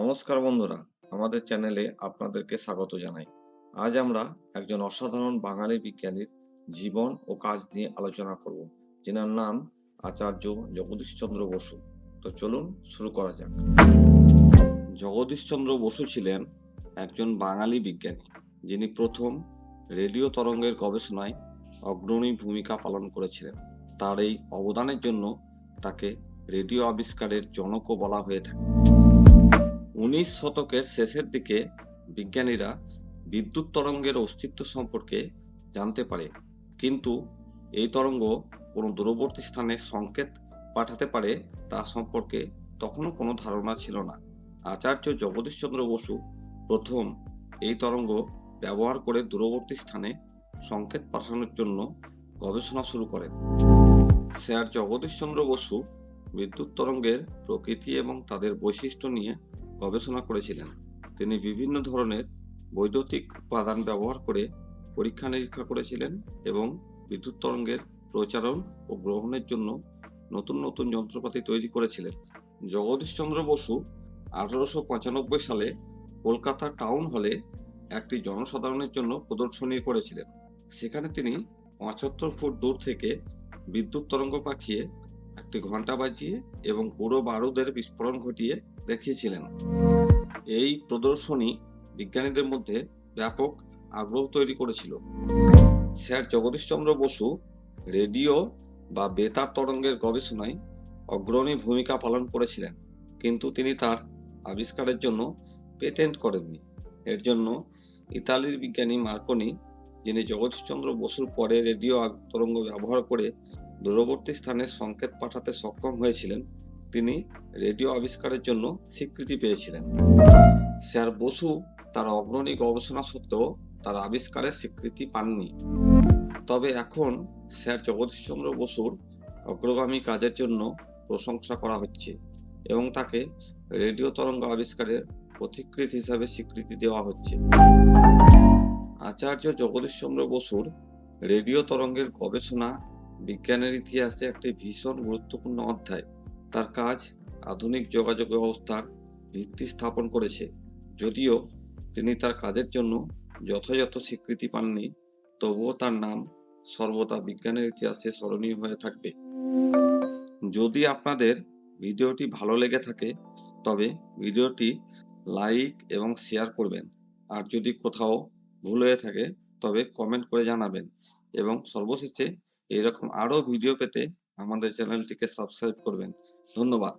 নমস্কার বন্ধুরা, আমাদের চ্যানেলে আপনাদেরকে স্বাগত জানাই। আজ আমরা একজন অসাধারণ বাঙালি বিজ্ঞানীর জীবন ও কাজ নিয়ে আলোচনা করব, যেনার নাম আচার্য জগদীশচন্দ্র বসু। তো চলুন শুরু করা যাক। জগদীশচন্দ্র বসু ছিলেন একজন বাঙালি বিজ্ঞানী, যিনি প্রথম রেডিও তরঙ্গের গবেষণায় অগ্রণী ভূমিকা পালন করেছিলেন। তার এই অবদানের জন্য তাকে রেডিও আবিষ্কারের জনকও বলা হয়ে থাকে। উনিশ শতকের শেষের দিকে বিজ্ঞানীরা বিদ্যুৎ তরঙ্গের অস্তিত্ব সম্পর্কে জানতে পারে। কিন্তু এই তরঙ্গ কোনো দূরবর্তী স্থানে সংকেত পাঠাতে পারে তা সম্পর্কে তখনও কোনো ধারণা ছিল না। আচার্য জগদীশচন্দ্র বসু প্রথম এই তরঙ্গ ব্যবহার করে দূরবর্তী স্থানে সংকেত পাঠানোর জন্য গবেষণা শুরু করেন। স্যার জগদীশচন্দ্র বসু বিদ্যুৎ তরঙ্গের প্রকৃতি এবং তাদের বৈশিষ্ট্য নিয়ে গবেষণা করেছিলেন। তিনি বিভিন্ন ধরনের বৈদ্যুতিক উপাদান ব্যবহার করে পরীক্ষা নিরীক্ষা করেছিলেন এবং বিদ্যুৎ তরঙ্গের প্রচারণ ও গ্রহণের জন্য নতুন নতুন যন্ত্রপাতি তৈরি করেছিলেন। জগদীশচন্দ্র বসু আঠারোশো পঁচানব্বই সালে কলকাতা টাউন হলে একটি জনসাধারণের জন্য প্রদর্শনী করেছিলেন। সেখানে তিনি পঁচাত্তর ফুট দূর থেকে বিদ্যুৎ তরঙ্গ পাঠিয়ে একটি ঘণ্টা বাজিয়ে এবং পুরো বারুদের বিস্ফোরণ ঘটিয়ে দেখিয়েছিলেন। এই প্রদর্শনী বিজ্ঞানীদের মধ্যে ব্যাপক আগ্রহ তৈরি করেছিল। স্যার জগদীশচন্দ্র বসু রেডিও বা বেতার তরঙ্গের গবেষণায় অগ্রণী ভূমিকা পালন করেছিলেন, কিন্তু তিনি তার আবিষ্কারের জন্য পেটেন্ট করেননি। এর জন্য ইতালির বিজ্ঞানী মার্কনি, যিনি জগদীশচন্দ্র বসুর পরে রেডিও তরঙ্গ ব্যবহার করে দূরবর্তী স্থানে সংকেত পাঠাতে সক্ষম হয়েছিলেন, তিনি রেডিও আবিষ্কারের জন্য স্বীকৃতি পেয়েছিলেন। স্যার বসু তার অগ্রণী গবেষণা সত্ত্বেও তার আবিষ্কারের স্বীকৃতি পাননি। তবে এখন স্যার জগদীশচন্দ্র বসুর অগ্রগামী কাজের জন্য প্রশংসা করা হচ্ছে এবং তাকে রেডিও তরঙ্গ আবিষ্কারের পথিকৃত হিসাবে স্বীকৃতি দেওয়া হচ্ছে। আচার্য জগদীশচন্দ্র বসুর রেডিও তরঙ্গের গবেষণা বিজ্ঞানের ইতিহাসে একটি ভীষণ গুরুত্বপূর্ণ অধ্যায়। তার কাজ আধুনিক যোগাযোগ ব্যবস্থার ভিত্তি স্থাপন করেছে। যদিও তিনি তার কাজের জন্য যথাযথ স্বীকৃতি পাননি, তবুও তার নাম সর্বদা বিজ্ঞানের ইতিহাসে স্মরণীয় হয়ে থাকবে। যদি আপনাদের ভিডিওটি ভালো লেগে থাকে, তবে ভিডিওটি লাইক এবং শেয়ার করবেন। আর যদি কোথাও ভুল হয়ে থাকে, তবে কমেন্ট করে জানাবেন এবং সর্বশেষে এরকম আরও ভিডিও পেতে আমাদের চ্যানেলটিকে সাবস্ক্রাইব করবেন। ধন্যবাদ।